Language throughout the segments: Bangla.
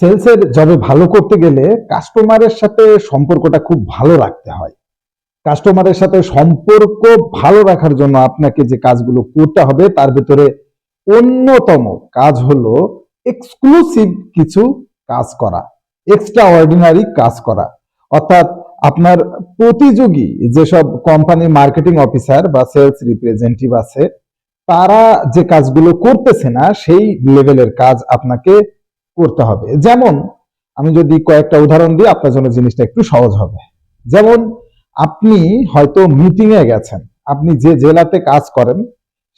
সেলসের জবে ভালো করতে গেলে কাস্টমারের সাথে সম্পর্কটা খুব ভালো রাখতে হয়। কাস্টমারের সাথে সম্পর্ক ভালো রাখার জন্য আপনাকে যে কাজগুলো করতে হবে, তার ভিতরে অন্যতম কাজ হলো এক্সক্লুসিভ কিছু কাজ করা এক্সট্রা অর্ডিনারি কাজ করা। অর্থাৎ আপনার প্রতিযোগী যেসব কোম্পানির মার্কেটিং অফিসার বা সেলস রিপ্রেজেন্টেটিভ আছে, তারা যে কাজগুলো করতেছে না, সেই লেভেলের কাজ আপনাকে করতে হবে। যেমন, আমি যদি কয়েকটা উদাহরণ দিই, আপনার জন্য জিনিসটা একটু সহজ হবে। যেমন, আপনি হয়তো মিটিং এ গেছেন। আপনি যে জেলাতে কাজ করেন,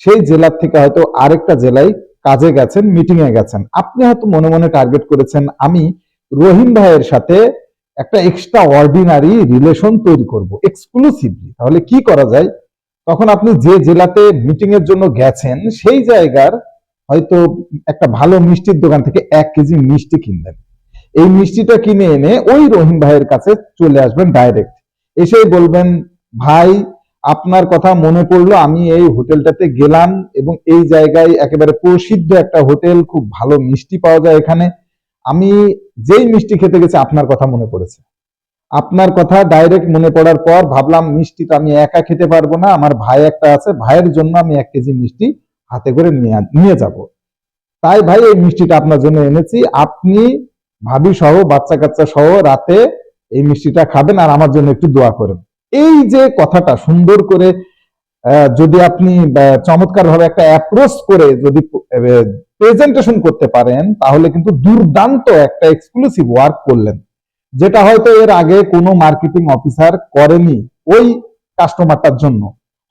সেই জেলার থেকে হয়তো আরেকটা জেলায় কাজে গেছেন মিটিং এ গেছেন। আপনি হয়তো মনে মনে টার্গেট করেছেন, আমি রহিম ভাইয়ের সাথে একটা এক্সট্রা অর্ডিনারি রিলেশন তৈরি করব এক্সক্লুসিভলি তাহলে কি করা যায়? তখন আপনি যে জেলাতে মিটিং এর জন্য গেছেন, সেই জায়গার হয়তো একটা ভালো মিষ্টির দোকান থেকে এক কেজি মিষ্টি কিনবেন। এই মিষ্টিটা কিনে এনে ওই রহিম ভাইয়ের কাছে চলে আসবেন ডাইরেক্ট এসেই বলবেন, ভাই, আপনার কথা মনে পড়ল, আমি এই হোটেলটাতে গেলাম এবং এই জায়গায় একেবারে প্রসিদ্ধ একটা হোটেল, খুব ভালো মিষ্টি পাওয়া যায় এখানে। আমি যেই মিষ্টি খেতে গেছি, আপনার কথা মনে পড়েছে। আপনার কথা ডাইরেক্ট মনে পড়ার পর ভাবলাম মিষ্টি তো আমি একা খেতে পারব না, আমার ভাই একটা আছে, ভাইয়ের জন্য আমি এক কেজি মিষ্টি হাতে করে নিয়ে যাব। তাই ভাই, এই মিষ্টিটা আপনার জন্য এনেছি। আপনি ভাবি সহ, বাচ্চা কাচ্চা সহ রাতে এই মিষ্টিটা খাবেন আর আমার জন্য একটু দোয়া করেন। এই যে কথাটা সুন্দর করে যদি আপনি চমৎকার ভাবে একটা অ্যাপ্রোচ করে যদি প্রেজেন্টেশন করতে পারেন, তাহলে কিন্তু দুর্দান্ত একটা এক্সক্লুসিভ ওয়ার্ক করলেন। যেটা হয়তো এর আগে কোনো মার্কেটিং অফিসার করেনি ওই কাস্টমারটার জন্য।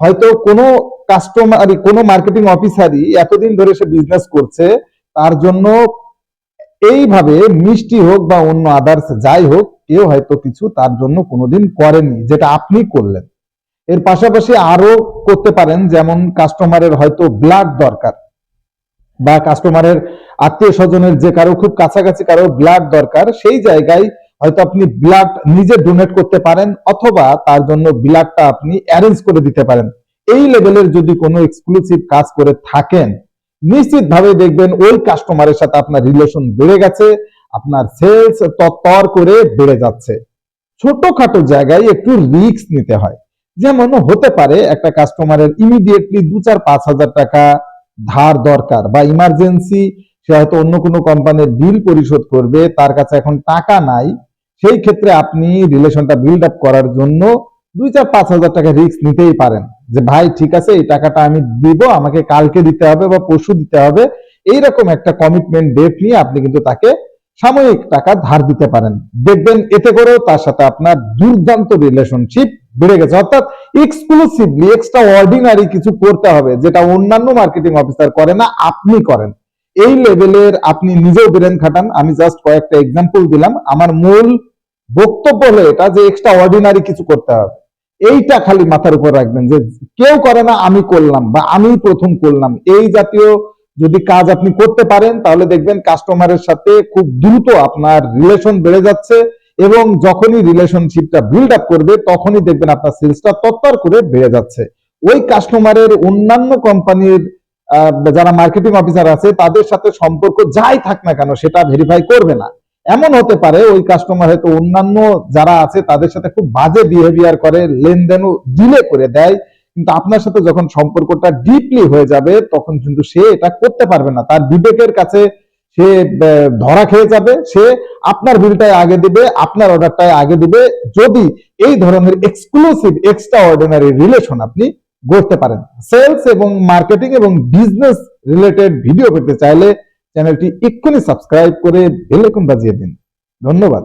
হয়তো কোনো কাস্টমার কোনো মার্কেটিং অফিসারই এতদিন ধরে সে বিজনেস করছে, তার জন্য এইভাবে মিষ্টি হোক বা অন্য আদার্স যাই হোক, কেউ হয়তো কিছু তার জন্য কোনোদিন করেনি, যেটা আপনি করলেন। এর পাশাপাশি আরও করতে পারেন, যেমন কাস্টমারের হয়তো ব্লাড দরকার বা কাস্টমারের আত্মীয় স্বজনের যে কারও, খুব কাছাকাছি কারও ব্লাড দরকার, সেই জায়গায় হয়তো আপনি ব্লাড নিজে ডোনেট করতে পারেন অথবা তার জন্য ব্লাডটা আপনি অ্যারেঞ্জ করে দিতে পারেন। এই লেভেলের যদি কোনো এক্সক্লুসিভ কাজ করে থাকেন নিশ্চিত ভাবে দেখবেন ওই কাস্টমারের সাথে আপনার রিলেশন বেড়ে গেছে, আপনার সেলস তর করে বেড়ে যাচ্ছে। ছোটখাটো জায়গায় একটু রিস্ক নিতে হয়। যেমন হতে পারে একটা কাস্টমারের ইমিডিয়েটলি দু চার পাঁচ হাজার টাকা ধার দরকার বা ইমার্জেন্সি সে হয়তো অন্য কোনো কোম্পানির বিল পরিশোধ করবে, তার কাছে এখন টাকা নাই সেই ক্ষেত্রে আপনি রিলেশনটা বিল্ড আপ করার জন্য দুই চার পাঁচ হাজার টাকা রিস্ক নিতেই পারেন। যে, ভাই, ঠিক আছে, এই টাকাটা আমি দিব, আমাকে কালকে দিতে হবে বা পরশু দিতে হবে। এইরকম একটা কমিটমেন্ট ডেট নিয়ে আপনি কিন্তু তাকে সাময়িক টাকা ধার দিতে পারেন। দেখবেন এতে করেও তার সাথে আপনার দুর্দান্ত রিলেশনশিপ বেড়ে গেছে। অর্থাৎ এক্সক্লুসিভলি এক্সট্রা অর্ডিনারি কিছু করতে হবে, যেটা অন্যান্য মার্কেটিং অফিসার করে না, আপনি করেন। এই লেভেলের আপনি নিজেও ব্রেন খাটান। আমি জাস্ট কয়েকটা এক্সাম্পল দিলাম। আমার মূল বক্তব্য হলো এটা যে এক্সট্রা অর্ডিনারি কিছু করতে হবে। এইটা খালি মাথার উপর রাখবেন যে কেউ করে না, আমি করলাম বা আমি প্রথম করলাম। এই জাতীয় যদি কাজ আপনি করতে পারেন, তাহলে দেখবেন কাস্টমারের সাথে খুব দ্রুত আপনার রিলেশন বেড়ে যাচ্ছে এবং যখনই রিলেশনশিপটা বিল্ড আপ করবে, তখনই দেখবেন আপনার সেলসটা তত্তর করে বেড়ে যাচ্ছে। ওই কাস্টমারের অন্যান্য কোম্পানির যারা মার্কেটিং অফিসার আছে, তাদের সাথে সম্পর্ক যাই থাক না কেন, সেটা ভেরিফাই করবে না। এমন হতে পারে ওই কাস্টমার হয়তো অন্যান্য যারা আছে তাদের সাথে খুব বাজে বিহেভিয়ার করে, লেনদেনও ডিলে করে দেয়। কিন্তু আপনার সাথে যখন সম্পর্কটা ডিপলি হয়ে যাবে, তখন কিন্তু সে এটা করতে পারবে না। তার বিবেকের কাছে সে ধরা খেয়ে যাবে, সে আপনার বিলটাই আগে দিবে, আপনার অর্ডারটাই আগে দিবে। যদি এই ধরনের এক্সক্লুসিভ এক্সট্রা অর্ডিনারি রিলেশন আপনি গড়তে পারেন। সেলস এবং মার্কেটিং এবং বিজনেস রিলেটেড ভিডিও পেতে চাইলে চ্যানেলটি এক্ষুনি সাবস্ক্রাইব করে বেল বাজিয়ে দিন। ধন্যবাদ।